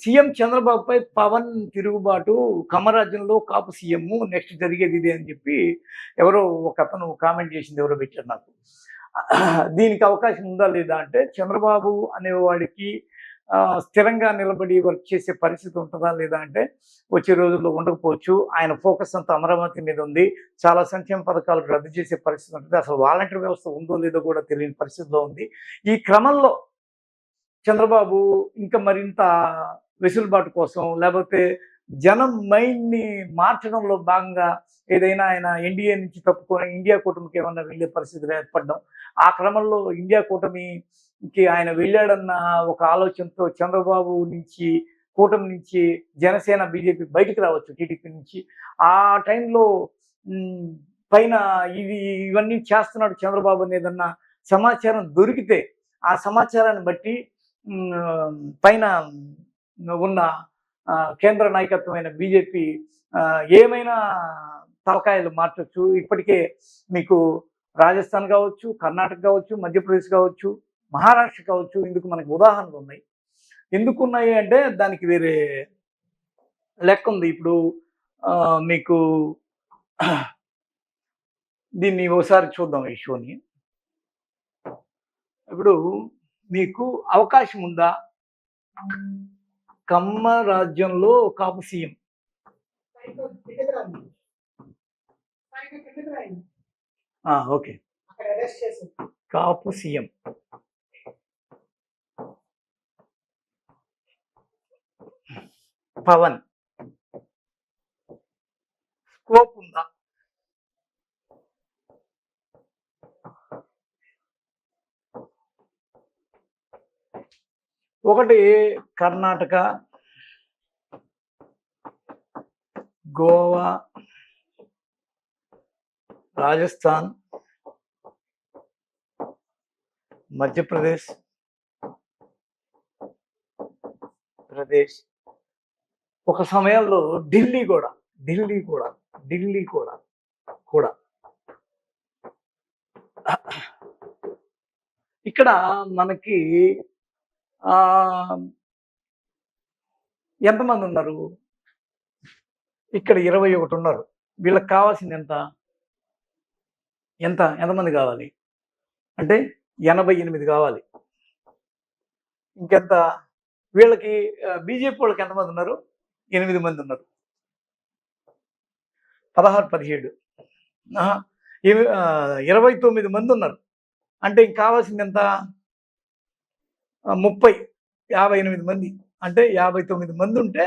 CM చంద్రబాబుపై పవన్ తిరుగుబాటు కమరాజ్యంలో కాపు CM next జరిగేది ఇదే అని చెప్పి ఎవరో ఒక అతను కామెంట్ చేసింది ఎవరో పెట్టారు నాకు. దీనికి అవకాశం ఉందా లేదా అంటే చంద్రబాబు అనేవాడికి స్థిరంగా నిలబడి వర్క్ చేసే పరిస్థితి ఉంటుందా లేదా అంటే వచ్చే రోజుల్లో ఉండకపోవచ్చు. ఆయన ఫోకస్ అంతా అమరావతి మీద ఉంది. చాలా సంక్షేమ పథకాలు రద్దు చేసే పరిస్థితి ఉంటుంది. అసలు వాలంటీర్ వ్యవస్థ ఉందో లేదో కూడా తెలియని పరిస్థితిలో ఉంది. ఈ క్రమంలో చంద్రబాబు ఇంకా మరింత వెసులుబాటు కోసం లేకపోతే జనం మైండ్ని మార్చడంలో భాగంగా ఏదైనా ఆయన ఎన్డీఏ నుంచి తప్పుకొని ఇండియా కూటమికి ఏమన్నా వెళ్ళే పరిస్థితులు ఏర్పడడం ఆ క్రమంలో ఇండియా కూటమికి ఆయన వెళ్ళాడన్న ఒక ఆలోచనతో చంద్రబాబు నుంచి కూటమి నుంచి జనసేన బీజేపీ బయటికి రావచ్చు టీడీపీ నుంచి. ఆ టైంలో పైన ఇది ఇవన్నీ చేస్తున్నాడు చంద్రబాబు అనేదన్న సమాచారం దొరికితే ఆ సమాచారాన్ని బట్టి పైన ఉన్న కేంద్ర నాయకత్వమైన బీజేపీ ఏమైనా తలకాయలు మార్చవచ్చు ఇప్పటికే మీకు రాజస్థాన్ కావచ్చు కర్ణాటక కావచ్చు మధ్యప్రదేశ్ కావచ్చు మహారాష్ట్ర కావచ్చు ఇందుకు మనకు ఉదాహరణలు ఉన్నాయి. ఎందుకు ఉన్నాయి అంటే దానికి వేరే లెక్క ఉంది. ఇప్పుడు మీకు దీన్ని ఒకసారి చూద్దాం ఈ షోని. ఇప్పుడు మీకు అవకాశం ఉందా? కమ్మ రాజ్యంలో Kapu CM. Okay. Kapu CM. Pavan. Scope ఉందా? ఒకటి కర్ణాటక గోవా రాజస్థాన్ మధ్యప్రదేశ్ ప్రదేశ్. ఒక సమయంలో ఢిల్లీ కూడా ఢిల్లీ కూడా ఢిల్లీ కూడా కూడా. ఇక్కడ మనకి ఎంతమంది ఉన్నారు ఇక్కడ ఇరవై ఒకటి ఉన్నారు. వీళ్ళకి కావాల్సింది ఎంత? ఎంత? ఎంతమంది కావాలి? అంటే ఎనభై ఎనిమిది కావాలి. ఇంకెంత? వీళ్ళకి బీజేపీ వాళ్ళకి ఎంతమంది ఉన్నారు? ఎనిమిది మంది ఉన్నారు. పదహారు పదిహేడు. ఇరవై తొమ్మిది మంది ఉన్నారు. అంటే ఇంక కావాల్సింది ఎంత? ముప్పై యాభై ఎనిమిది మంది. అంటే యాభై తొమ్మిది మంది ఉంటే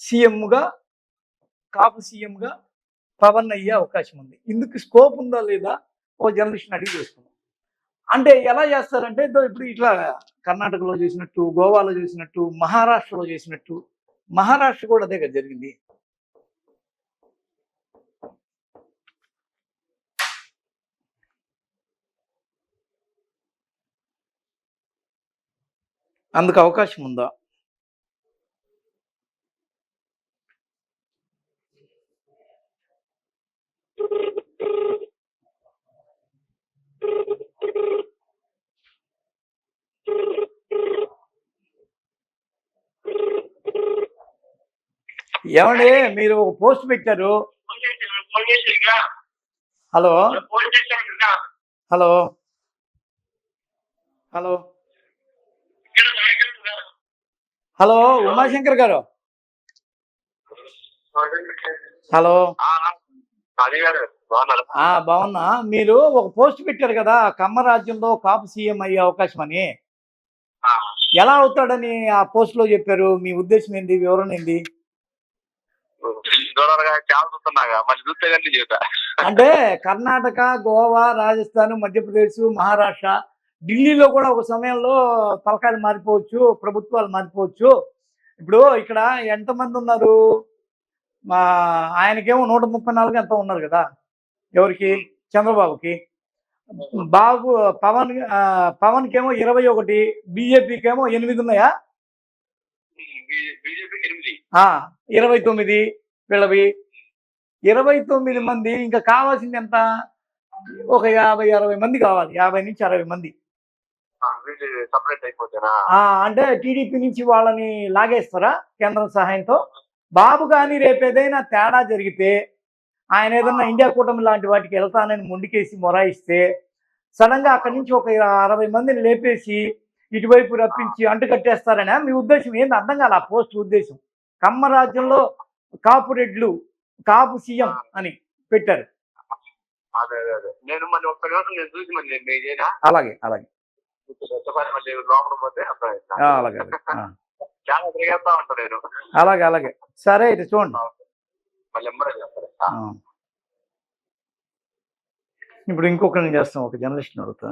సీఎంగా కాపు సీఎంగా పవన్ అయ్యే అవకాశం ఉంది. ఇందుకు స్కోప్ ఉందా లేదా ఓ జర్నలిస్ట్ని అడిగి చేసుకున్నాం అంటే ఎలా చేస్తారంటే ఇప్పుడు ఇట్లా కర్ణాటకలో చేసినట్టు గోవాలో చేసినట్టు మహారాష్ట్రలో చేసినట్టు మహారాష్ట్ర కూడా అదే కదా జరిగింది. అందుకు అవకాశం ఉందా? ఏమండి మీరు ఒక పోస్ట్ పెట్టారు. Hello. Hello. Hello. Hello Umashankar గారు. హలో. బాగున్నా. మీరు ఒక పోస్ట్ పెట్టారు కదా కమ్మ రాజ్యంలో కాపు సీఎం అయ్యే అవకాశం అని. ఎలా అవుతాడని ఆ పోస్ట్లో చెప్పారు? మీ ఉద్దేశం ఏంది? వివరణ ఏంది? అంటే కర్ణాటక గోవా రాజస్థాన్ మధ్యప్రదేశ్ మహారాష్ట్ర ఢిల్లీలో కూడా ఒక సమయంలో తలకాయలు మారిపోవచ్చు ప్రభుత్వాలు మారిపోవచ్చు. ఇప్పుడు ఇక్కడ ఎంతమంది ఉన్నారు? మా ఆయనకేమో నూట ముప్పై నాలుగు ఎంత ఉన్నారు కదా. ఎవరికి? చంద్రబాబుకి. బాబు పవన్ పవన్కి ఏమో ఇరవై ఒకటి బీజేపీకి ఏమో ఎనిమిది ఉన్నాయా? ఇరవై తొమ్మిది వీళ్ళవి. ఇరవై తొమ్మిది మంది ఇంకా కావాల్సింది ఎంత? ఒక యాభై అరవై మంది కావాలి. యాభై నుంచి అరవై మంది. వీళ్ళు సపరేట్ అయిపోతేనా? అంటే టీడీపీ నుంచి వాళ్ళని లాగేస్తారా కేంద్రం సహాయంతో? బాబు కానీ రేపు ఏదైనా తేడా జరిగితే ఆయన ఏదన్నా ఇండియా కూటమి లాంటి వాటికి వెళ్తానని మొండికేసి మొరాయిస్తే సడన్గా అక్కడి నుంచి ఒక అరవై మందిని లేపేసి ఇటువైపు రప్పించి అంటు కట్టేస్తారనే మీ ఉద్దేశం. ఏంది అర్థం కాల ఆ పోస్ట్ ఉద్దేశం? కమ్మ రాజ్యంలో కాపు రెడ్లు కాపు సీఎం అని పెట్టారు. అలాగే అలాగే. అలాగే అలాగే. అలాగే అలాగే. సరే అయితే చూడండి. ఇప్పుడు ఇంకొకరిని చేస్తాం ఒక జర్నలిస్ట్ అడుగుతా.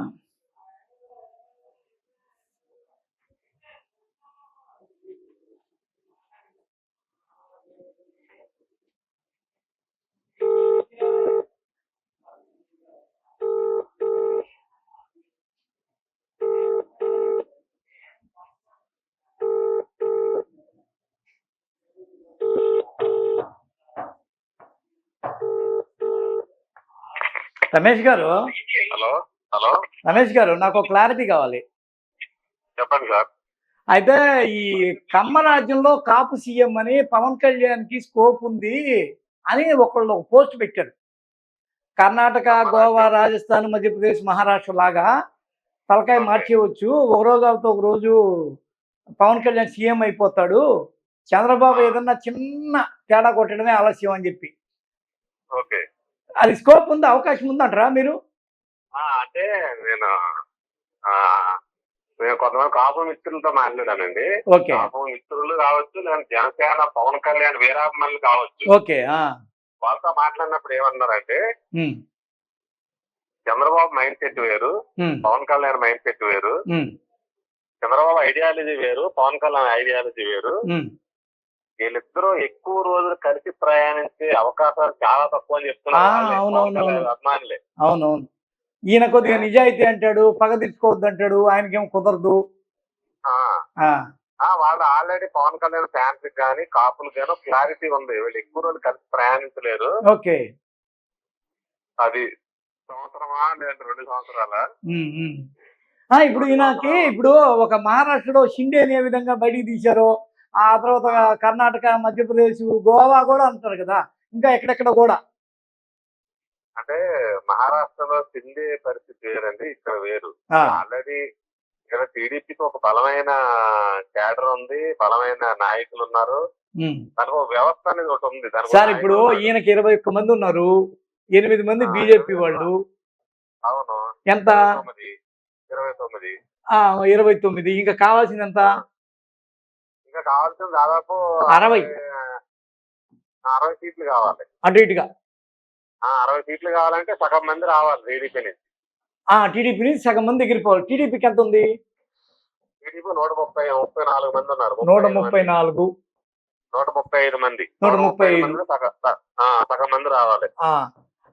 రమేష్ గారు? Hello hello. రమేష్ గారు నాకు క్లారిటీ కావాలి. చెప్పండి సార్. అయితే ఈ కమ్మ రాజ్యంలో కాపు సీఎం అని పవన్ కళ్యాణ్కి స్కోప్ ఉంది అని ఒకళ్ళు ఒక పోస్ట్ పెట్టారు. కర్ణాటక గోవా రాజస్థాన్ మధ్యప్రదేశ్ మహారాష్ట్ర లాగా తలకాయ మార్చేయవచ్చు ఒక రోజు అవుతా ఒక రోజు పవన్ కళ్యాణ్ సీఎం అయిపోతాడు. చంద్రబాబు ఏదన్నా చిన్న తేడా కొట్టడమే ఆలస్యం అని చెప్పి. ఓకే. అది స్కోప్ ఉంది? అవకాశం ఉందంటారా మీరు? అంటే నేను నేను కొంతమంది కాపు మిత్రులతో మాట్లాడానండి. కాపు మిత్రులు కావచ్చు నేను జనసేన పవన్ కళ్యాణ్ వీరాభిమల్లు కావచ్చు. ఓకే. వాళ్ళతో మాట్లాడినప్పుడు ఏమన్నారంటే చంద్రబాబు మైండ్ సెట్ వేరు పవన్ కళ్యాణ్ మైండ్ సెట్ వేరు చంద్రబాబు ఐడియాలజీ వేరు పవన్ కళ్యాణ్ ఐడియాలజీ వేరు. వీళ్ళిద్దరూ ఎక్కువ రోజులు కలిసి ప్రయాణించే అవకాశాలు చాలా తక్కువ అని చెప్తున్నారు. అభిమానులే. అవునవును. ఈయన కొద్దిగా నిజాయితీ అంటాడు పగ తీసుకోవద్దు అంటాడు ఆయనకేం కుదరదు. వాళ్ళు ఆల్రెడీ పవన్ కళ్యాణ్ ఫ్యాన్స్ కానీ కాపులు కానీ క్లారిటీ ఉంది. వీళ్ళు ఎక్కువ రోజులు కలిసి ప్రయాణించలేరు. ఓకే. అది సంవత్సరమా లేదంటే రెండు సంవత్సరాల? ఇప్పుడు ఈయనకి ఇప్పుడు ఒక మహారాష్ట్రలో షిండేని ఏ విధంగా బయటికి తీశారో ఆ తర్వాత కర్ణాటక మధ్యప్రదేశ్ గోవా కూడా అంటారు కదా. ఇంకా ఎక్కడెక్కడ కూడా. అంటే మహారాష్ట్రలో సిండే పరిస్థితి వేరండి ఇక్కడ వేరు. ఆల్రెడీ ఇక్కడ టీడీపీకి ఒక బలమైన క్యాడర్ ఉంది బలమైన నాయకులు ఉన్నారు. దానికి ఒక వ్యవస్థ అనేది ఒకటి ఉంది సార్ ఇప్పుడు. ఈయనకి ఇరవై ఒక్క మంది ఉన్నారు ఎనిమిది మంది బీజేపీ వాళ్ళు. అవును. ఎంత? ఇరవై తొమ్మిది. ఇరవై తొమ్మిది. ఇంకా కావాల్సింది ఎంత? ఇంకా కావాల్సింది దాదాపు అరవై. అరవై సీట్లు కావాలి. అటు ఇటుగా? ఆ అరవై సీట్లు కావాలంటే సగం మంది రావాలి టీడీపీ నుంచి. ఆ టీడీపీ నుంచి సగం మంది ఎగిరిపోవాలి టీడీపీకి ఎంత ఉంది? టీడీపీ నూట ముప్పై ముప్పై నాలుగు మంది ఉన్నారు. నూట ముప్పై. నాలుగు. నూట ముప్పై ఐదు మంది. నూట ముప్పై ఐదు. సగం స- ఆ, సగం మంది రావాలి.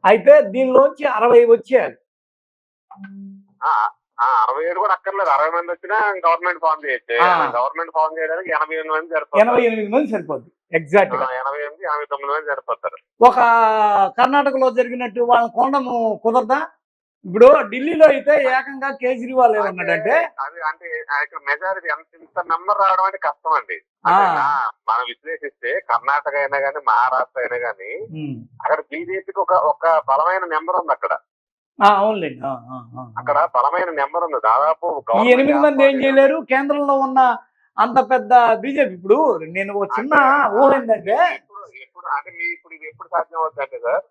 అయితే దీనిలోంచి అరవై వచ్చేయాలి. అరవై ఏడు కూడా అక్కర్లేదు. అరవై మంది వచ్చినా గవర్నమెంట్ ఫామ్ చేయొచ్చు. గవర్నమెంట్ ఫామ్ చేయడానికి ఎనభై ఎనిమిది మంది ఎనభై సరిపోతారు ఎనిమిది మంది సరిపోద్ది. ఎగ్జాక్ట్ ఎనభై ఎనిమిది ఎనభై తొమ్మిది మంది సరిపోతారు. ఒక కర్ణాటకలో జరిగినట్టు వాళ్ళ కొండము కుదరదా? ఇప్పుడు ఢిల్లీలో అయితే ఏకంగా కేజ్రీవాల్ ఏమన్నాడంటే అది అంటే ఆ ఇక్కడ మెజారిటీ ఎంత ఇంత నెంబర్ రావడం అంటే కష్టం అండి. మనం విశ్లేషిస్తే కర్ణాటక అయినా కానీ మహారాష్ట్ర అయినా కానీ అక్కడ బీజేపీకి ఒక ఒక బలమైన నెంబర్ ఉంది అక్కడ. అవునులేండి. అక్కడ బలమైన నెంబర్ ఉంది. దాదాపు ఈ ఎనిమిది మంది ఏం చేయలేరు? కేంద్రంలో ఉన్న అంత పెద్ద బీజేపీ ఇప్పుడు నేను ఒక చిన్న ఊహ ఏంటంటే అంటే మీ ఇప్పుడు ఇది ఎప్పుడు సాధ్యం అవుతుంది అంటే సార్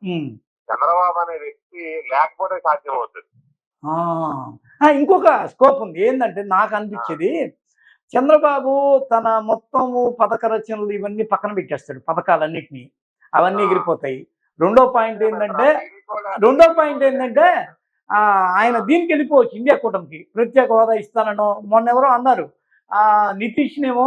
చంద్రబాబు అనే వ్యక్తి లేకపోతే సాధ్యం అవుతుంది ఆ, ఆ, ఇంకొక స్కోప్ ఉంది. ఏంటంటే నాకు అనిపించేది చంద్రబాబు తన మొత్తము పథక రచనలు ఇవన్నీ పక్కన పెట్టేస్తాడు. పథకాలన్నిటినీ. అవన్నీ. ఎగిరిపోతాయి. రెండో పాయింట్ ఏంటంటే రెండో పాయింట్ ఏంటంటే ఆయన దీనికి వెళ్ళిపోవచ్చు ఇండియా కూటమికి. ప్రత్యేక హోదా ఇస్తానను మొన్న ఎవరో అన్నారు. నితీష్ నితీష్నేమో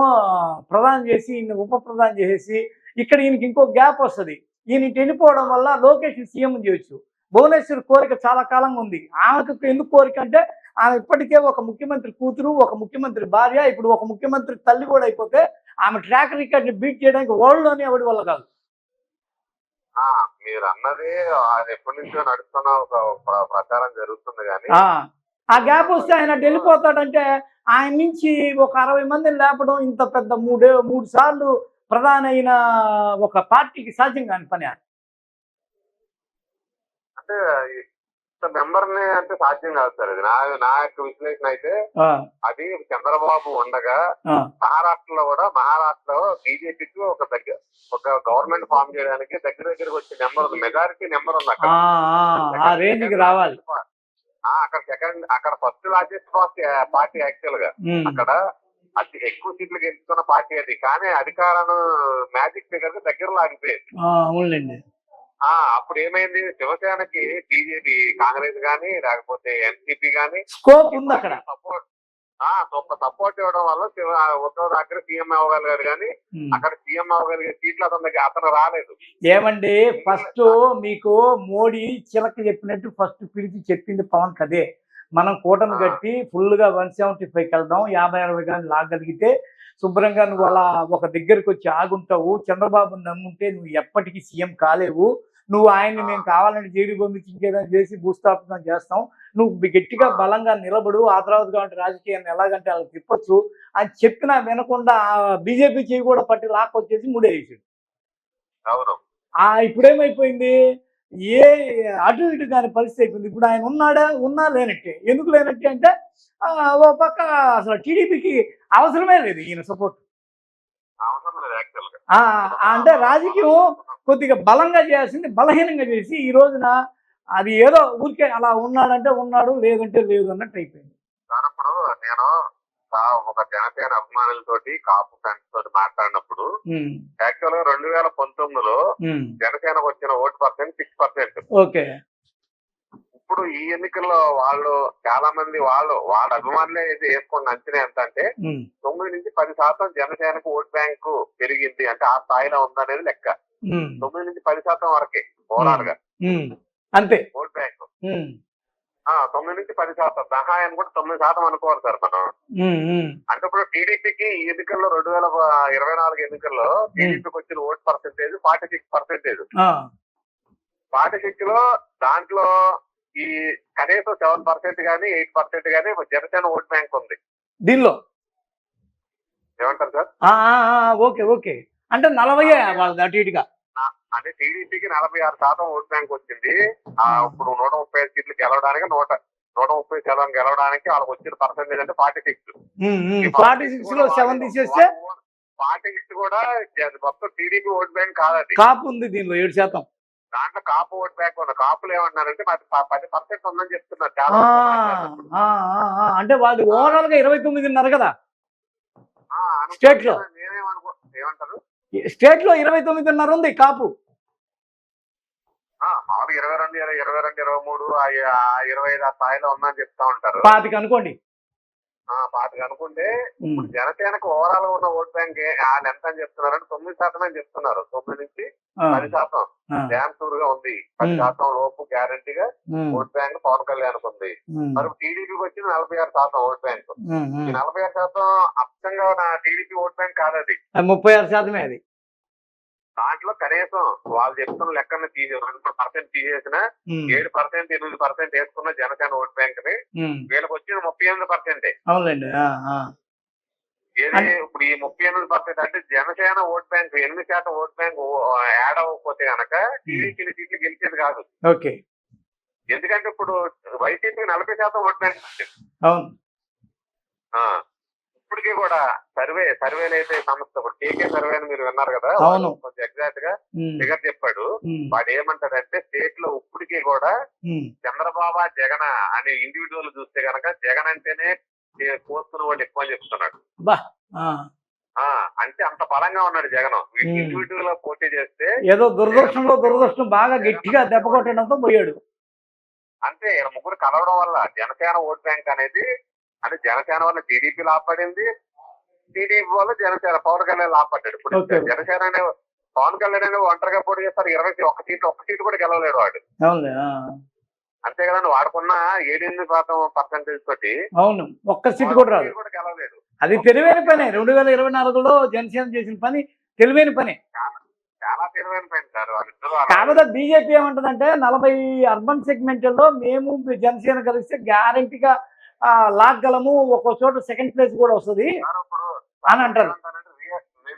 ప్రధానం చేసి ఈయన ఉప ప్రధానం చేసేసి ఇక్కడ ఈయనకి ఇంకో గ్యాప్ వస్తుంది. ఈయన ఇటు వెళ్ళిపోవడం వల్ల లోకేష్ సీఎం చేయొచ్చు. భువనేశ్వర్ కోరిక చాలా కాలంగా ఉంది. ఆమెకు ఎందుకు కోరిక అంటే ఆమె ఇప్పటికే ఒక ముఖ్యమంత్రి కూతురు ఒక ముఖ్యమంత్రి భార్య ఇప్పుడు ఒక ముఖ్యమంత్రి తల్లి కూడా అయిపోతే ఆమె ట్రాక్ రికార్డ్ని బీట్ చేయడానికి వరల్డ్లోనే ఎవడి వల్ల కాదు. మీరు అన్నది ఎప్పటి నుంచో నడుస్తున్న ఒక ప్ర- ప్రచారం జరుగుతుంది కానీ ఆ, గ్యాప్ వస్తే ఆయన వెళ్ళిపోతాడంటే ఆయన నుంచి ఒక అరవై మందిని లేపడం ఇంత పెద్ద మూడే మూడు సార్లు ప్రధాన అయిన ఒక పార్టీకి సాధ్యం కాని పని. అంటే మెంబర్ని అంటే సాధ్యం కాదు సార్ ఇది నా నా యొక్క విశ్లేషణ అయితే అది చంద్రబాబు ఉండగా మహారాష్ట్రలో కూడా మహారాష్ట్రలో బీజేపీకి ఒక దగ్గర ఒక గవర్నమెంట్ ఫామ్ చేయడానికి దగ్గర దగ్గరకు వచ్చే నెంబర్ ఉంది. మెజారిటీ నెంబర్ ఉంది అక్కడ. రావాలి. అక్కడ సెకండ్ అక్కడ ఫస్ట్ లార్జెస్ట్ పార్టీ పార్టీ యాక్చువల్గా. అక్కడ అతి ఎక్కువ సీట్లు గెలుచుకున్న పార్టీ అది. కానీ అధికారం మ్యాజిక్ ఫిగర్ దగ్గర లాగిపోయింది ఆ, అప్పుడు ఏమైంది శివసేనకి బీజేపీ కాంగ్రెస్ గానీ లేకపోతే ఎన్సీపీ గానీ స్కోప్ ఉంది అక్కడ సపోర్ట్ ఆ సూపర్ సపోర్ట్ ఇవ్వడం వల్ల శివ ఉద్ధవ్ ఠాకరే సీఎం అవ్వగలిగారు కానీ. అక్కడ సీఎం అవ్వగలిగే సీట్లు అతనికి అతను రాలేదు. ఏమండి ఫస్ట్ మీకు మోడీ చిలక చెప్పినట్టు ఫస్ట్ పిలిచి చెప్పింది పవన్ కదే మనం కూటమి. కట్టి ఫుల్గా వన్ సెవెంటీ ఫైవ్కి వెళ్దాం యాభై అరవై కానీ లాగలిగితే శుభ్రంగా నువ్వు అలా ఒక దగ్గరికి వచ్చి ఆగుంటావు. చంద్రబాబు నమ్ముంటే నువ్వు ఎప్పటికీ సీఎం కాలేవు. నువ్వు ఆయన్ని మేము కావాలని జైలు పంపించి ఇంకేదైనా చేసి భూస్థాపన చేస్తాం. నువ్వు గట్టిగా బలంగా నిలబడు. ఆ తర్వాత కాబట్టి రాజకీయాన్ని ఎలాగంటే అలా తిప్పొచ్చు అని చెప్పినా వినకుండా బీజేపీ చేయి కూడా పట్టి లాక్కొచ్చేసి ముడేసాడు అవును. ఆ ఇప్పుడేమైపోయింది? ఏ అటు ఇటు కాని పరిస్థితి అయిపోయింది. ఇప్పుడు ఆయన ఉన్నాడా? ఉన్నా లేనట్టే. ఎందుకు లేనట్టే అంటే ఆ, ఓ పక్క అసలు టీడీపీకి అవసరమే లేదు ఈయన సపోర్ట్ అంటే రాజకీయం కొద్దిగా బలంగా చేయాల్సింది బలహీనంగా చేసి ఈ రోజున అది ఏదో ఊరికే అలా ఉన్నాడంటే ఉన్నాడు లేదంటే లేదు అన్నట్టు అయిపోయింది. నేను ఒక జనసేన అభిమానులతోటి కాపు ఫ్రెండ్స్ తోటి మాట్లాడినప్పుడు యాక్చువల్గా రెండు వేల పంతొమ్మిదిలో జనసేనకు వచ్చిన vote percent six percent. Okay. ఇప్పుడు ఈ ఎన్నికల్లో వాళ్ళు చాలా మంది వాళ్ళు వాళ్ళ అభిమానులే ఇది వేసుకున్న అంచనా ఎంత అంటే తొమ్మిది నుంచి పది శాతం జనసేనకు ఓట్ బ్యాంకు పెరిగింది. అంటే ఆ స్థాయిలో ఉందనేది లెక్క. తొమ్మిది నుంచి పది శాతం వరకే ఓవరాల్గా అంతే. Vote bank. తొమ్మిది నుంచి పది శాతం. సహాయం కూడా తొమ్మిది శాతం అనుకోవాలి సార్ మనం. అంటే ఇప్పుడు టీడీపీకి ఈ ఎన్నికల్లో రెండు వేల ఇరవై నాలుగు ఎన్నికల్లో టీడీపీకి వచ్చిన vote percentage forty six percentage forty సిక్స్లో దాంట్లో ఈ కనీసం సెవెన్ పర్సెంట్ గానీ ఎయిట్ పర్సెంట్ గానీ జనసేన ఓట్ బ్యాంక్ ఉంది. దీనిలో? ఏమంటారు సార్? Okay okay. అంటే నలభై అటు ఇటుగా? అంటే టీడీపీకి నలభై ఆరు శాతం ఓట్ బ్యాంక్ వచ్చింది. ఆ ఇప్పుడు నూట ముప్పై ఐదు సీట్లు గెలవడానికి నూట నూట ముప్పై శాతం గెలవడానికి వాళ్ళకి వచ్చిన పర్సెంటేజ్ అంటే ఫార్టీ సిక్స్ ఫార్టీ సిక్స్లో సెవెన్ తీసేస్తే? ఫార్టీ సిక్స్ కూడా మొత్తం టీడీపీ ఓట్ బ్యాంక్ కాదది కాపు ఉంది దీనిలో ఏడు శాతం. దాంట్లో కాపు ఓట్ బ్యాంక్ ఉంది. కాపులు ఏమన్నారంటే మాది పది పర్సెంట్ ఉందని చెప్తున్నారు చాలా అంటే వాళ్ళు ఓవరాల్గా ఇరవై తొమ్మిదిన్నర కదా? స్టేట్లో? నేనేమనుకో ఏమంటారు? స్టేట్లో ఇరవై తొమ్మిదిన్నర ఉంది కాపు. ఇరవై రెండు ఇరవై రెండు ఇరవై మూడు ఇరవై ఐదు ఆ స్థాయిలో ఉందని చెప్తా ఉంటారు. పాతికి అనుకోండి. పాతికి అనుకుంటే ఇప్పుడు జనసేనకు ఓవరాల్ ఉన్న ఓట్ బ్యాంక్ వాళ్ళు ఎంత అని చెప్తున్నారంటే తొమ్మిది శాతం అని చెప్తున్నారు. తొమ్మిది నుంచి పది శాతం. డ్యామ్ టూర్గా ఉంది. పది. శాతం లోపు గ్యారంటీగా ఓట్ బ్యాంక్ పవన్ కళ్యాణ్ ఉంది. మరి టీడీపీకి వచ్చిన నలభై ఆరు శాతం ఓట్ బ్యాంక్. నలభై ఆరు శాతం నా టీడీపీ ఓట్ బ్యాంక్ కాదు అది అది ముప్పై ఆరు శాతమే అది. దాంట్లో కనీసం వాళ్ళు చెప్తున్న లెక్కన తీసే పర్సెంట్ తీసేసిన ఏడు పర్సెంట్ ఎనిమిది పర్సెంట్ వేసుకున్న జనసేన ఓట్ బ్యాంక్ని వీళ్ళకి వచ్చిన ముప్పై ఎనిమిది పర్సెంటే. ఏది ఇప్పుడు ఈ ముప్పై ఎనిమిది పర్సెంట్ అంటే జనసేన ఓట్ బ్యాంక్ ఎనిమిది శాతం ఓట్ బ్యాంక్ యాడ్ అవ్వకపోతే గనక టీడీపీ సీట్లు గెలిచేది కాదు. ఓకే. ఎందుకంటే ఇప్పుడు వైసీపీ నలభై శాతం ఓట్ బ్యాంక్ వచ్చింది. అవును. ఆ. ఇప్పటికీ కూడా సర్వే సర్వేలు అయితే సంస్థ కేకే సర్వే అని మీరు విన్నారు కదా కొంచెం ఎగ్జాక్ట్గా ఫిగర్ చెప్పాడు. వాడు ఏమంటాడంటే స్టేట్లో ఇప్పటికీ కూడా చంద్రబాబు జగన్ అనే ఇండివిజువల్ చూస్తే గనక జగన్ అంటేనే కోస్తున్న వాళ్ళు ఎక్కువ చెప్తున్నాడు. అంటే అంత బలంగా ఉన్నాడు జగన్. ఇండివిజువల్గా పోటీ చేస్తే ఏదో దురదృష్టంలో దురదృష్టం బాగా గట్టిగా దెబ్బ కొట్టడంతో పోయాడు. అంటే ముగ్గురు కలవడం వల్ల జనసేన ఓట్ బ్యాంక్ అనేది అంటే జనసేన వల్ల టీడీపీ లాభపడింది. టీడీపీ వల్ల జనసేన పవన్ కళ్యాణ్ లాభపడ్డాడు ఇప్పుడు. జనసేన అనే పవన్ కళ్యాణ్ అనే ఒంటరిగా పోటీ చేస్తారు. ఇరవై ఒక్క సీట్ ఒక్క సీట్ కూడా గెలవలేడు వాడు. అంతే కదండి వాడుకున్న ఏడెనిమిది శాతం పర్సెంటేజ్ తోటి అవును ఒక్క సీట్ కూడా రాదు. గెలవలేడు అది తెలివైన పనే. రెండు వేల ఇరవై నాలుగులో జనసేన చేసిన పని తెలివైన పనే. చాలా తెలివైన పని సార్ కాకపోతే బీజేపీ ఏమంటుందంటే నలభై అర్బన్ సెగ్మెంట్లో మేము జనసేన కలిస్తే గ్యారంటీగా ఆ, లాగ్గలము ఒక్కో చోట సెకండ్ ప్లేస్ కూడా వస్తుంది. అని అంటారు.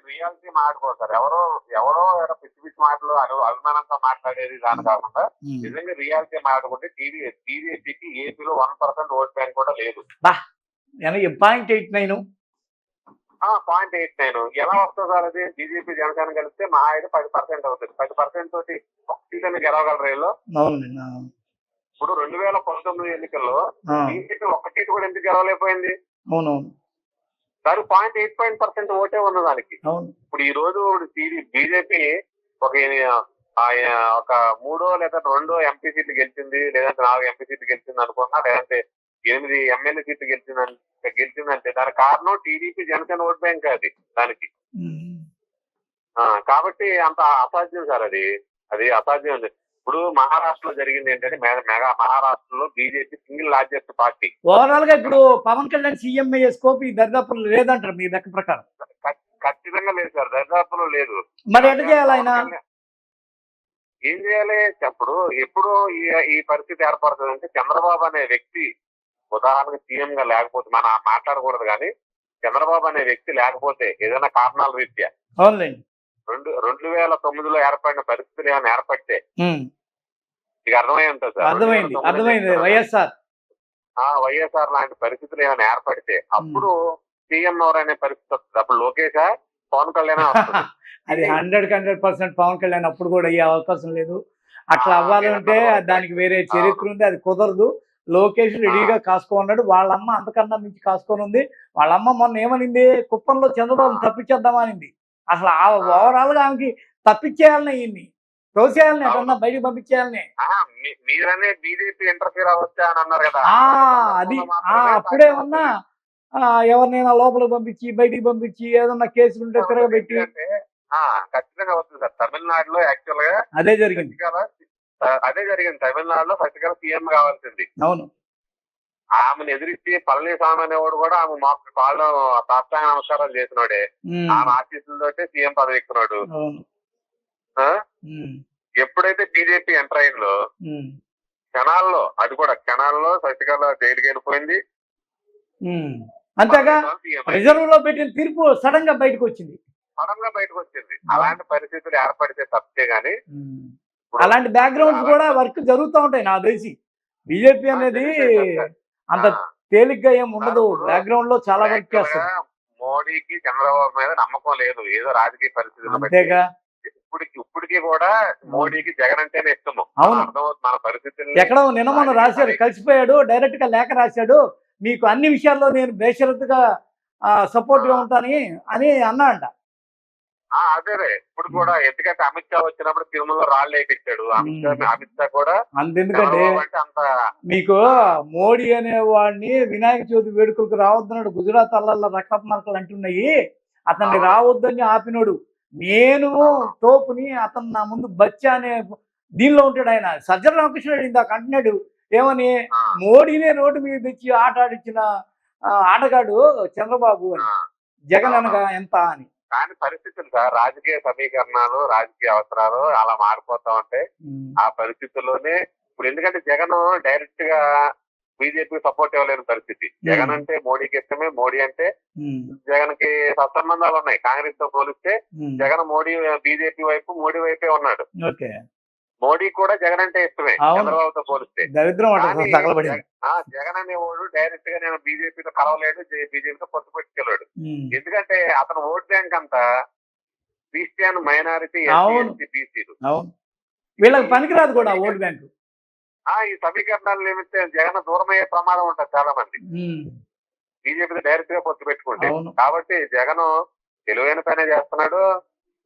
రియాలిటీ మాట్లాడుకో సార్. ఎవరో ఎవరో పిచ్చి పిచ్చి మాటలు అభిమానంతో మాట్లాడేది దాని కాకుండా నిజంగా రియాలిటీ మాట్లాడుకుంటే టీడీ టీడీపీకి ఏపీలో వన్ పర్సెంట్ ఓట్ బ్యాంక్ కూడా లేదు. Point eight nine point eight nine ఎలా వస్తుంది సార్ అది? బీజేపీ జనసేన కలిస్తే మా అయితే పది పర్సెంట్ అవుతుంది. పది పర్సెంట్ తోటి సీట్ని గెలవగలరు వీళ్ళు? ఇప్పుడు రెండు వేల పంతొమ్మిది ఎన్నికల్లో బీజేపీ ఒక్క సీట్ కూడా ఎందుకు గెలవలేకపోయింది? అవునవును దానికి పాయింట్ ఎయిట్ పాయింట్ పర్సెంట్ ఓటే ఉన్న దానికి. ఇప్పుడు ఈ రోజు బీజేపీ ఒక ఒక మూడో లేదా రెండో ఎంపీ సీట్లు గెలిచింది లేదంటే నాలుగు ఎంపీ సీట్లు గెలిచింది అనుకున్నా లేదంటే ఎనిమిది ఎమ్మెల్యే సీట్లు గెలిచిందంటే గెలిచిందంటే దానికి కారణం టీడీపీ జనసేన ఓట్ బ్యాంక్ అది దానికి. కాబట్టి అంత అసాధ్యం సార్ అది. అది అసాధ్యం ఇప్పుడు మహారాష్ట్రలో జరిగింది ఏంటంటే మెగా మహారాష్ట్రలో బీజేపీ సింగిల్ లార్జెస్ట్ పార్టీ. ఓవరాల్గా ఇప్పుడు పవన్ కళ్యాణ్ సీఎం అయ్యే స్కోప్ ఈ దరిదాపులు లేదంటారు మీ లెక్క ప్రకారం. ఖచ్చితంగా లేదు సార్ దరిదాపులో లేదు. మరి ఎట్లా చేయాలి ఆయన? ఏం చేయాలి? అప్పుడు ఎప్పుడు ఈ పరిస్థితి ఏర్పడుతుంది అంటే చంద్రబాబు అనే వ్యక్తి ఉదాహరణకు సీఎం గా లేకపోతే మనం మాట్లాడకూడదు కానీ చంద్రబాబు అనే వ్యక్తి లేకపోతే ఏదైనా కారణాల రీత్యా రెండు రెండు వేల తొమ్మిదిలో ఏర్పడిన పరిస్థితులు ఏమైనా ఏర్పడితే. మీకు అర్థమై ఉంటుంది సార్ అర్థమైంది 2009 అర్థమైంది. వైఎస్ఆర్. ఆ వైఎస్ఆర్ లాంటి పరిస్థితులు ఏమైనా ఏర్పడితే అప్పుడు సీఎం ఎవరనే పరిస్థితి వస్తుంది. అప్పుడు లోకేష్ పవన్ కళ్యాణ్ అది hundred hundred percent Pavan Kalyan అప్పుడు కూడా అయ్యే అవకాశం లేదు. అట్లా అవ్వాలంటే దానికి వేరే చరిత్ర ఉంది అది కుదరదు. లోకేష్ రెడీగా కాసుకోన్నాడు వాళ్ళ అమ్మ అంతకన్నా మించి కాసుకొని ఉంది వాళ్ళ అమ్మ మొన్న ఏమనింది? కుప్పంలో చంద్రబాబు తప్పించేద్దామనింది. అసలు ఆ ఓవరాల్గా ఆమెకి తప్పించేయాలని అయ్యింది తోసేయాలని ఎక్కడన్నా బయటికి పంపించేయాలని. మీరనే బీజేపీ ఇంటర్ఫీర్ అవ్వచ్చా అని అన్నారు కదా. అది ఆ అప్పుడేమన్నా ఆ, ఎవరినైనా లోపలికి పంపించి బయటికి పంపించి ఏదన్నా కేసులు ఉంటే తిరగబెట్టి. ఖచ్చితంగా వస్తుంది సార్. తమిళనాడులో యాక్చువల్గా అదే జరిగింది. అదే జరిగింది. తమిళనాడులో శశికళ సీఎం కావాల్సింది. అవును. ఆమెను ఎదిరించి పళనిస్వామి అనేవాడు కూడా ఆమె మాకు కాళ్ళు సాష్టాంగ నమస్కారం చేసినోడే. ఆమె ఆశీస్సులతోటే సీఎం పదవి ఎక్కున్నాడు ఎప్పుడైతే బీజేపీ ఎంటర్ అయిందో క్షణాల్లో అది కూడా క్షణాల్లో శశికళ జైలుకి వెళ్ళిపోయింది. అంతేగా రిజర్వ్లో పెట్టిన తీర్పు సడన్గా బయటకు వచ్చింది సడన్గా బయటకు వచ్చింది అలాంటి పరిస్థితులు ఏర్పడితే తప్పితే గానీ అలాంటి బ్యాక్గ్రౌండ్స్ కూడా వర్క్ జరుగుతూ ఉంటాయి నాకు తెలిసి. బీజేపీ అనేది అంత తేలిగ్గా ఏం ఉండదు. బ్యాక్గ్రౌండ్లో చాలా వర్క్గా మోడీకి చంద్రబాబు మీద నమ్మకం లేదు. ఏదో రాజకీయ పరిస్థితులు ఇప్పటికి ఇప్పటికీ కూడా మోడీకి జగన్ అంటేనే ఇష్టము మన పరిస్థితులు ఎక్కడో నిన్న రాశాడు కలిసిపోయాడు డైరెక్ట్గా లేఖ రాశాడు. మీకు అన్ని విషయాల్లో నేను బేషరతుగా సపోర్ట్గా ఉంటానని అని అన్నాడంట. అదే ఇప్పుడు కూడా ఎందుకంటే అమిత్ షా వచ్చినప్పుడు తిరుమలలో రాళ్ళు వేయించాడు అమిత్ షా అమిత్ షా కూడా అంతెందుకంటే మీకు మోడీ అనేవాడిని వినాయక చవితి వేడుకలకు రావద్దన్నాడు. గుజరాత్ అల్లల్లో రక్తపు మార్కలు అంటున్నాయి. అతన్ని. రావద్దని ఆపినోడు. నేను తోపుని అతను నా ముందు బచ్చా అనే దీనిలో ఉంటాడు ఆయన. సజ్జన రామకృష్ణుడు ఇందాక అంటున్నాడు. ఏమని? మోడీనే రోడ్డు మీద తెచ్చి ఆట ఆడించిన ఆ, ఆటగాడు చంద్రబాబు అని. జగన్ అనగా ఎంత అని. కానీ పరిస్థితులు సార్ రాజకీయ సమీకరణాలు రాజకీయ అవసరాలు అలా మారిపోతా ఉంటాయి ఆ పరిస్థితుల్లోనే ఇప్పుడు ఎందుకంటే జగన్ డైరెక్ట్గా బీజేపీ సపోర్ట్ ఇవ్వలేని పరిస్థితి. జగన్ అంటే మోడీకి ఇష్టమే మోడీ అంటే జగన్కి సత్సంబంధాలు ఉన్నాయి. కాంగ్రెస్తో పోలిస్తే జగన్ మోడీ బీజేపీ వైపు మోడీ వైపే ఉన్నాడు. మోడీ కూడా జగన్ అంటే ఇష్టమే. చంద్రబాబుతో పోలిస్తే. దరిద్రం జగన్ అనేవాడు డైరెక్ట్గా నేను బీజేపీతో కలవలేడు బీజేపీతో పొత్తు పెట్టుకెళ్ళాడు. ఎందుకంటే అతను ఓట్ బ్యాంక్ అంతా క్రిస్టియన్ మైనారిటీ. బీసీలు. వీళ్ళకి పనికిరాదు కూడా ఓట్ బ్యాంకు. ఆ ఈ సమీకరణాలు నిమిత్తే జగన్ దూరం అయ్యే ప్రమాదం ఉంటుంది చాలా మంది బీజేపీతో డైరెక్ట్గా పొత్తు పెట్టుకుంటే. కాబట్టి జగన్ తెలివైన పనే చేస్తున్నాడు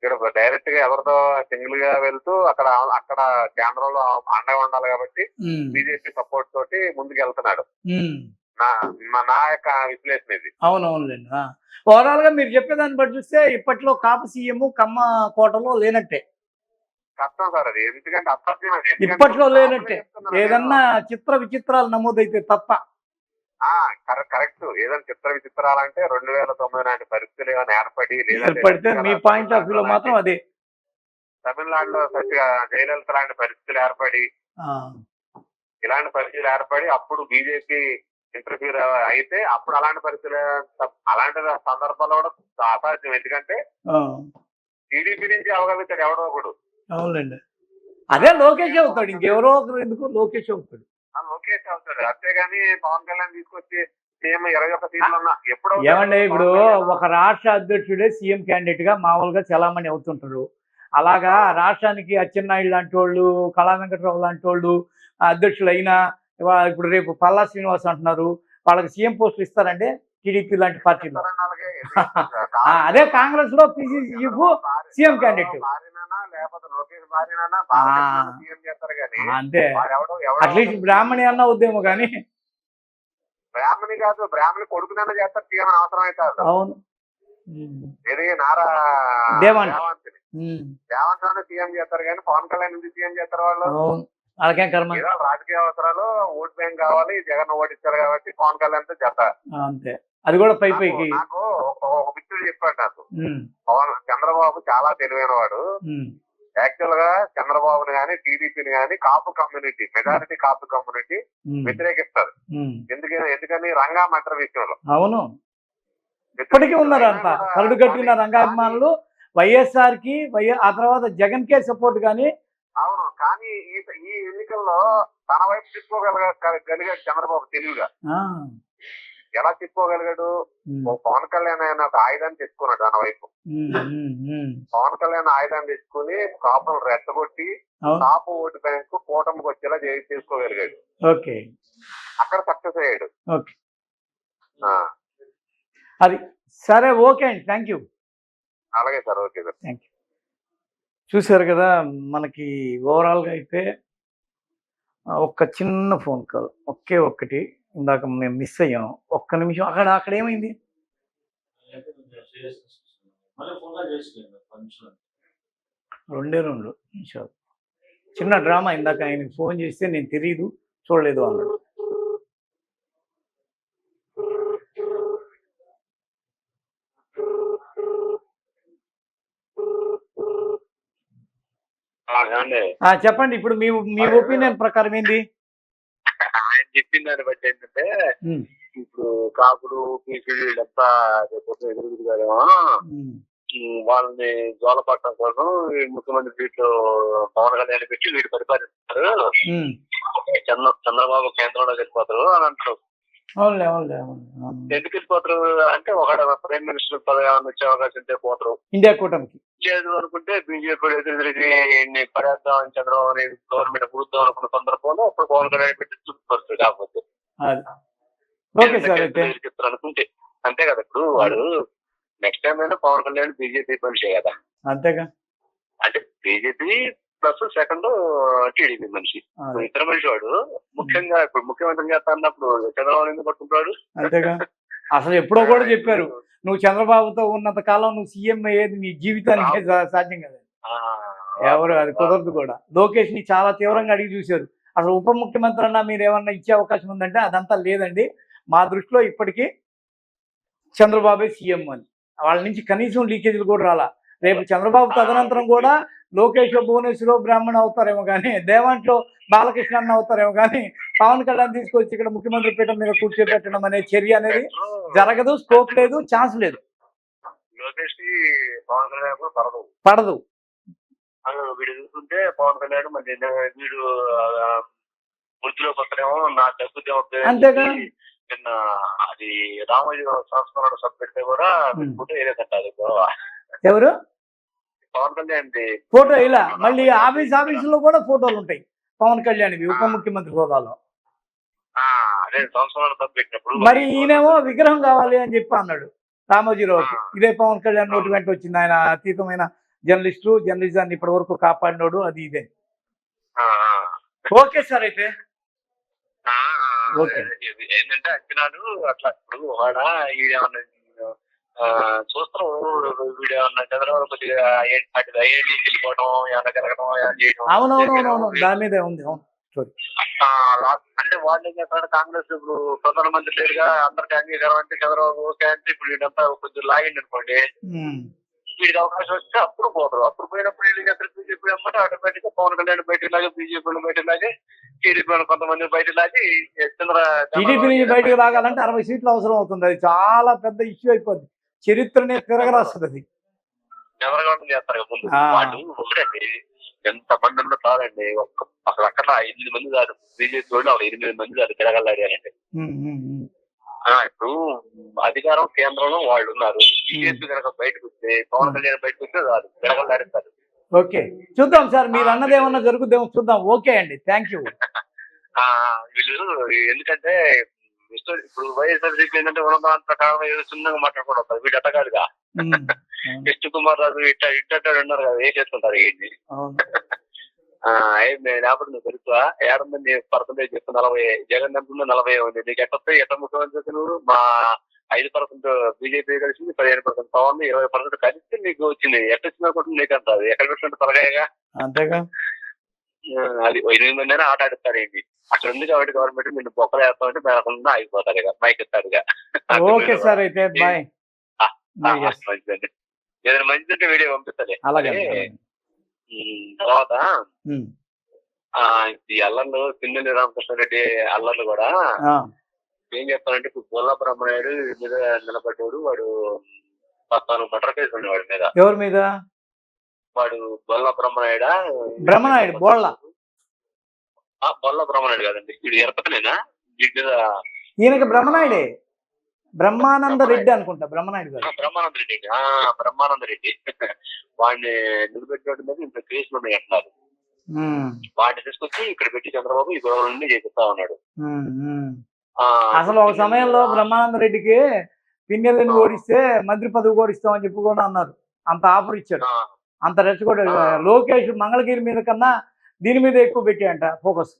ఇక్కడ డైరెక్ట్గా ఎవరితో సింగిల్గా వెళ్తూ అక్కడ అక్కడ కేంద్రంలో అండగా ఉండాలి కాబట్టి బీజేపీ సపోర్ట్ తోటి ముందుకు వెళ్తున్నాడు. నా యొక్క విశ్లేషణ ఇది. అవునవునులేండి. ఓవరాల్గా మీరు చెప్పేదాన్ని బట్టి చూస్తే ఇప్పట్లో కాపు సీఎం కమ్మ కోటలో లేనట్టే. కష్టం సార్ అది. ఎందుకంటే ఇప్పట్లో లేనట్టే. ఏదన్నా చిత్ర విచిత్రాలు నమోదైతే తప్ప. కరెక్ట్ కరెక్ట్ ఏదైనా చిత్ర విచిత్రాలంటే రెండు వేల తొమ్మిది నాటి పరిస్థితులు ఏమైనా ఏర్పడి ఏర్పడితే మీ పాయింట్ ఆఫ్ వ్యూలో మాత్రం అదే. తమిళనాడులో జయలలిత లాంటి పరిస్థితులు ఏర్పడి ఇలాంటి పరిస్థితులు ఏర్పడి అప్పుడు బీజేపీ ఇంటర్ఫీర్ అయితే అప్పుడు అలాంటి పరిస్థితులు అలాంటి సందర్భాల్లో కూడా అసాధ్యం. ఎందుకంటే టీడీపీ నుంచి అవగలుగుతాడు ఎవడో ఒకడు. అవునండి అదే లోకేష్ అవుతాడు. ఇంకెవరో ఒకరు ఎందుకు లోకేష్ అవుతాడు? లోకేష్ అవుతాడు అంతేగాని పవన్ కళ్యాణ్ తీసుకొచ్చి సీఎం ఇరవై ఒక్క సీట్లు ఉన్నా ఎప్పుడు అవుతాడు? ఏమండి ఇప్పుడు ఒక రాష్ట్ర అధ్యక్షుడే సీఎం క్యాండిడేట్గా మామూలుగా చలామణి అవుతుంటారు అలాగా రాష్ట్రానికి అచ్చెన్నాయుడు లాంటి వాళ్ళు కళా వెంకటరావు లాంటి వాళ్ళు అధ్యక్షులు అయినా ఇప్పుడు రేపు పల్లా శ్రీనివాస్ అంటున్నారు వాళ్ళకి సీఎం పోస్టులు ఇస్తారండి టీడీపీ లాంటి పార్టీలో అదే కాంగ్రెస్లో పిసిసి చీఫ్ సీఎం క్యాండిడేట్. అంతే. అట్లీస్ట్ బ్రాహ్మణి అన్న ఉద్యమం కానీ. బ్రాహ్మణి కాదు బ్రాహ్మణి కొడుకునన్నా చేస్తారు సీఎం అవసరం అయితే. అవును. ఇది నారా ఉమ్, దేవాంశ్ సీఎం చేస్తారు కానీ పవన్ కళ్యాణ్ ఎందుకు సీఎం చేస్తారు వాళ్ళు? వాళ్ళకేం కర్మ? రాజకీయ అవసరాలు ఓట్ బ్యాంక్ కావాలి జగన్ ఓడించాలి కాబట్టి పవన్ కళ్యాణ్తో చేస్తారు ఆ, అంతే. అది కూడా పై పైకి. నాకు ఒక- మిత్రుడు చెప్పాడు నాకు. పవన్ చంద్రబాబు చాలా తెలివైన వాడు యాక్చువల్గా చంద్రబాబుని గాని టీడీపీని గాని Kapu community majority Kapu community వ్యతిరేకిస్తారు. ఎందుకని ఎందుకని రంగా మటర్ విషయంలో. అవును. ఇప్పటికీ ఉన్నారు అంత. కరడు కట్టిన రంగాభిమానులు వైఎస్ఆర్కి ఆ తర్వాత జగన్ కే సపోర్ట్ కానీ అవును కానీ ఈ ఎన్నికల్లో తన వైపు తిప్పుకోగలిగాడు చంద్రబాబు తెలివిగా. ఎలా ఓ పవన్ కళ్యాణ్ ఆయన ఒక ఆయుధాన్ని తెచ్చుకున్నాడు తన వైపు. పవన్ కళ్యాణ్ ఆయుధాన్ని తెచ్చుకుని కాపులు రెచ్చగొట్టి కాపు ఓటు బ్యాంకు కూటమికి వచ్చేలా చేసి చేసుకోగలిగాడు. ఓకే. అక్కడ సక్సెస్ అయ్యాడు. అది సరే ఓకే అండి. Thank you. అలాగే sir okay sir. Thank you. చూశారు కదా మనకి ఓవరాల్గా అయితే ఒక్క చిన్న ఫోన్ కాల్ ఒకే ఒక్కటి. ఇందాక మేము మిస్ అయ్యాం. ఒక్క నిమిషం. అక్కడ అక్కడ ఏమైంది? రెండే రెండు నిమిషాలు. చిన్న డ్రామా ఇందాక ఆయనకి ఫోన్ చేస్తే నేను తెలియదు చూడలేదు అన్నాడు. చెప్పండి. ఇప్పుడు మీ మీ ఒపీనియన్ ప్రకారం ఏంది? చెప్పిన దాన్ని బట్టి ఏంటంటే ఇప్పుడు కాపుడు పీకుడు వీళ్ళంతా రేపు ఎదురు తిరిగారేమో ఉమ్, ఉమ్, వాళ్ళని జోలపట్టడం కోసం ముఖ్యమంత్రి సీట్లు పవన్ కళ్యాణ్ పెట్టి వీడు పరిపాలిస్తారు. చంద్ర చంద్రబాబు కేంద్రంలో వెళ్ళిపోతారు అని అంటారు. ఎందుకు వెళ్ళిపోతారు? అంటే ఒకడ ప్రైమ్ మినిస్టర్ పదవి వచ్చే అవకాశం ఉంటే పోతారు. ఇండియా కూటమికి. లేదు అనుకుంటే బీజేపీ పడేద్దాం చంద్రబాబు అని గవర్నమెంట్ కూర్దాం అనుకున్న సందర్భంలో అప్పుడు పవన్ కళ్యాణ్ పెట్టి చూపిస్తారు కాకపోతే. చెప్తారు అనుకుంటే అంతే కదా ఇప్పుడు వాడు నెక్స్ట్ టైం అయినా పవన్ కళ్యాణ్ బీజేపీ మనిషి కదా. అంతేగా. అంటే బీజేపీ ప్లస్ సెకండ్ టీడీపీ మనిషి. ఇతర మనిషి వాడు. ముఖ్యంగా ఇప్పుడు ముఖ్యమంత్రి చేస్తా అన్నప్పుడు చంద్రబాబు ఎందుకు పట్టుకుంటాడు అంతేగా. అసలు ఎప్పుడో కూడా చెప్పారు. నువ్వు చంద్రబాబుతో ఉన్నంత కాలం నువ్వు సీఎం అయ్యేది నీ జీవితానికి సాధ్యం కదా. ఎవరు అది కుదరదు కూడా. లోకేష్ని చాలా తీవ్రంగా అడిగి చూశారు. అసలు ఉప ముఖ్యమంత్రి అన్నా మీరు ఏమన్నా ఇచ్చే అవకాశం ఉందంటే అదంతా లేదండి. మా దృష్టిలో ఇప్పటికీ చంద్రబాబే సీఎం అని. వాళ్ళ నుంచి కనీసం లీకేజీలు కూడా రాలా. రేపు చంద్రబాబు తదనంతరం కూడా లోకేష్ భువనేశ్వర్ బ్రాహ్మణ్ అవుతారేమో కానీ దేవాంట్లో బాలకృష్ణ అన్న అవుతారేమో కానీ పవన్ కళ్యాణ్ తీసుకొచ్చి ఇక్కడ ముఖ్యమంత్రి పీఠం మీద కూర్చోబెట్టడం అనే చర్య అనేది జరగదు స్కోప్ లేదు ఛాన్స్ లేదు. పవన్ కళ్యాణ్ పడదు. వీడు చూస్తుంటే పవన్ కళ్యాణ్ మరి వీడు ఆ, వృత్తిలోకి వస్తారేమో నా తగ్గుద్దేమో అంతేగా. నిన్న అది రామోజీ సంస్కరణ సభ పెడితే కూడా పెట్టుకుంటే ఏదో కట్టాలి ఎవరు? పవన్ కళ్యాణ్ ఫోటో ఇలా మళ్ళీ ఆఫీస్ ఆఫీసులో కూడా ఫోటోలు ఉంటాయి. పవన్ కళ్యాణ్వి ఉప ముఖ్యమంత్రి హోదాలో. అదే సంస్కరణ సభ పెట్టినప్పుడు మరి ఈయనేమో విగ్రహం కావాలి అని చెప్పి అన్నాడు రామోజీరావుకి ఇదే పవన్ కళ్యాణ్ నోటి వెంట వచ్చింది. ఆయన అతీతమైన జర్నలిస్టు జర్నలిజాన్ని ఇప్పటి వరకు కాపాడినోడు అది ఇదే. ఓకే సార్ అయితే. ఏంటంటే అంచనాలు అట్లా ఇప్పుడు వాడ ఈడేమన్నా చూస్తాం. వీడేమన్నా చంద్రబాబు కొద్దిగా ఐఐటి వెళ్ళిపోవడం ఏమన్నా జరగడం ఏమన్నా చేయడం అవునవునవునవును. దాని మీదే ఉంది అవును. లాస్ట్ అంటే వాళ్ళు ఏం చేస్తారు? కాంగ్రెస్ ఇప్పుడు ప్రధానమంత్రి లేడుగా అందరికి అంగీకారం అంటే చంద్రబాబు ఓకే అంటే ఇప్పుడు వీడంతా కొంచెం లాగిండి అనుకోండి ఉమ్. వీడికి అవకాశం వస్తే అప్పుడు పోతారు. అప్పుడు పోయినప్పుడు వీళ్ళకి ఎక్కడ బీజేపీ అమ్మంటే ఆటోమేటిక్గా పవన్ కళ్యాణ్ బయటకు లాగే బీజేపీ బయటకు లాగే టీడీపీ కొంతమంది బయటకు లాగి చంద్ర టీడీపీ నుంచి బయటకు రాగాలంటే అరవై సీట్లు అవసరం అవుతుంది. అది చాలా పెద్ద ఇష్యూ అయిపోద్ది. చరిత్రనే తిరగరాస్తుంది అది. ఎవరిగా చేస్తారు ముందు. వాళ్ళు ఒకటండి ఎంత మంది ఉన్నా చాలండి ఒక్క అసలు అక్కడ ఎనిమిది మంది కాదు. బీజేపీ వాళ్ళు అక్కడ ఎనిమిది మంది కాదు. తిరగలాడి అంటే. ఉమ్, ఉమ్, ఉమ్. ఆ, ఇప్పుడు అధికారం కేంద్రంలో వాళ్ళు ఉన్నారు. బీజేపీ కనుక బయటకు వస్తే పవన్ కళ్యాణ్ బయటకు వస్తే రాదు. తిరగలాడిస్తారు ఓకే. చూద్దాం సార్ మీరు అన్నది ఏమన్నా జరుగుద్దేమో చూద్దాం. ఓకే అండి. Thank you. ఆ, వీళ్ళు ఎందుకంటే ఇప్పుడు వైఎస్ఆర్సీపీ ఏంటంటే ఉన్నదాని ప్రకారం ఏదో చిన్నగా మాట్లాడుకోవడం వీడు అట్ట కాదుగా విష్ణు కుమార్ రాజు ఇట్ట ఇట్ట ఉన్నారు కదా ఏ చేసుకుంటారు ఏంటి? లేకపోతే నువ్వు తెలుసా? ఏడుంది పర్సెంటేజ్ చెప్పు నలభై జగన్ ఎంతుంది నలభై ఉంది. నీకు ఎట్ట ఎట్ట ముఖ్యమంత్రి నువ్వు? మా ఐదు పర్సెంట్ బీజేపీ కలిసింది పదిహేను పర్సెంట్ పవన్ ఇరవై పర్సెంట్ కలిసి నీకు వచ్చింది. ఎట్ట వచ్చినా కూడా నీకు అంత అది. ఎక్కడ పెట్టినట్టు త్వరగా అంతేగా? అది ఎనిమిది మంది అయినా ఆట ఆడిస్తారు ఏంటి? అక్కడ ఉంది కాబట్టి గవర్నమెంట్ నిన్ను బొక్కలు వేస్తామంటే మేరకుండా ఆగిపోతారు ఇక మైక్ ఇస్తారుగా ఓకే సార్ అయితే బాయ్. మంచిదండి. ఏదైనా మంచిదంటే వీడియో పంపిస్తుంది అలాగే తర్వాత ఈ అల్లర్లు పిన్నెల్లి రామకృష్ణారెడ్డి అల్లర్లు కూడా ఏం చెప్తానంటే ఇప్పుడు బొల్ల బ్రహ్మనాయుడు మీద నిలబడ్డాడు వాడు పద్నాలుగు మటర్ కేసు ఉంది వాడి మీద. ఎవరి మీద? వాడు బొల్ల బ్రహ్మనాయుడ? బ్రహ్మనాయుడు, బోళ్ళ. బొల్ల బ్రహ్మనాయుడు కాదండి. వీడు ఎరపతనేనా? వీడి మీద ఈయనకి బ్రహ్మనాయుడే. బ్రహ్మానంద రెడ్డి అనుకుంటా బ్రహ్మనాయుడు గారు. బ్రహ్మానంద రెడ్డి బ్రహ్మానంద రెడ్డి. వాడిని నిలబెట్టినట్టు మీద ఇంత కేసులు ఉన్నాయి అంటున్నారు. తీసుకొచ్చి ఇక్కడ పెట్టి చంద్రబాబు ఈ గొడవలన్నీ చేపిస్తా ఉన్నాడు. అసలు ఒక సమయంలో బ్రహ్మానంద రెడ్డికి పిన్నెల్లిని ఓడిస్తే మంత్రి పదవి కూడా ఇస్తామని చెప్పి కూడా అన్నారు. అంత ఆఫర్ ఇచ్చాడు. అంత రెచ్చగొట్టాడు లోకేష్ మంగళగిరి మీద కన్నా దీని మీద ఎక్కువ పెట్టాయంట ఫోకస్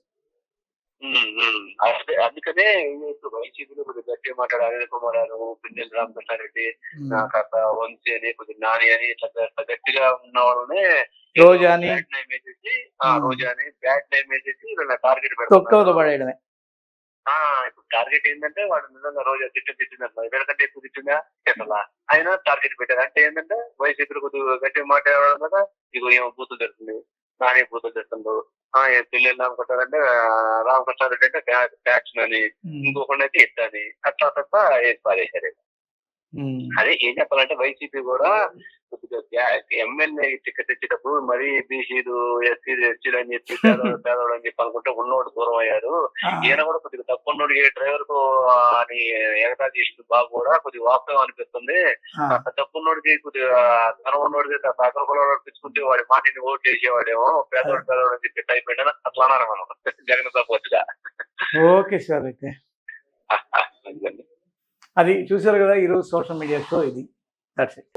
అందుకనే ఇప్పుడు వైసీపీలో కొద్దిగా గట్టిగా మాట్లాడు అనిల్ కుమార్ గారు పిన్నెల రామకృష్ణారెడ్డి నా కాస్త వంశీ అని కొద్దిగా నాని అని ఇట్లా గట్టిగా- ఉన్న వాళ్ళనే రోజా అని. రోజా అని బ్యాట్ నేమ్ వేసేసి వీళ్ళ టార్గెట్ పెడతారు ఇప్పుడు టార్గెట్ ఏంటంటే వాడు నిజంగా రోజా తిట్టు తిట్టిందంట వీళ్ళకంటే ఎక్కువ తిట్టిందా తిట్టలా. అయినా టార్గెట్ పెట్టారు అంటే ఏంటంటే వైసీపీలో కొద్దిగా గట్టిగా మాట్లాడడం కదా ఇగో ఏమో బూతులు తెస్తుంది నాని బూతులు ఆ పిల్లలు రామకృష్ణారెడ్డి రామకృష్ణారెడ్డి అంటే అని ఉమ్, ఇంకొకటి అయితే ఇట్టని అట్లా తప్ప వేసి పారేశారు. అదే ఏం చెప్పాలంటే వైసీపీ కూడా కొద్దిగా ఎమ్మెల్యే టికెట్ ఇచ్చేటప్పుడు మరీ బీసీలు ఎస్సీలు ఎస్సీలు అని చెప్పి పేదవాడు అని చెప్పి అనుకుంటే ఉన్నోడు దూరం అయ్యారు ఈయన కూడా కొద్దిగా తప్పున్నోడు ఏ డ్రైవర్కు అని ఎగతా చేసిన బాబు కూడా కొద్దిగా వాస్తవం అనిపిస్తుంది. ఆ. తప్పున్నోడికి కొద్దిగా ధనం ఉన్నోడికి సకల కులంలో తెచ్చుకుంటే వాడి మాటిని ఓటు చేసేవాడేమో పేదవాడు పేదవాడు అని చెప్పి టైప్ అయినా అట్లా అన్నారు మనం జగన్ సపోర్ట్గా ఓకే సార్ అయితే. అది చూసారు కదా ఈరోజు సోషల్ మీడియా షో ఇది. That's it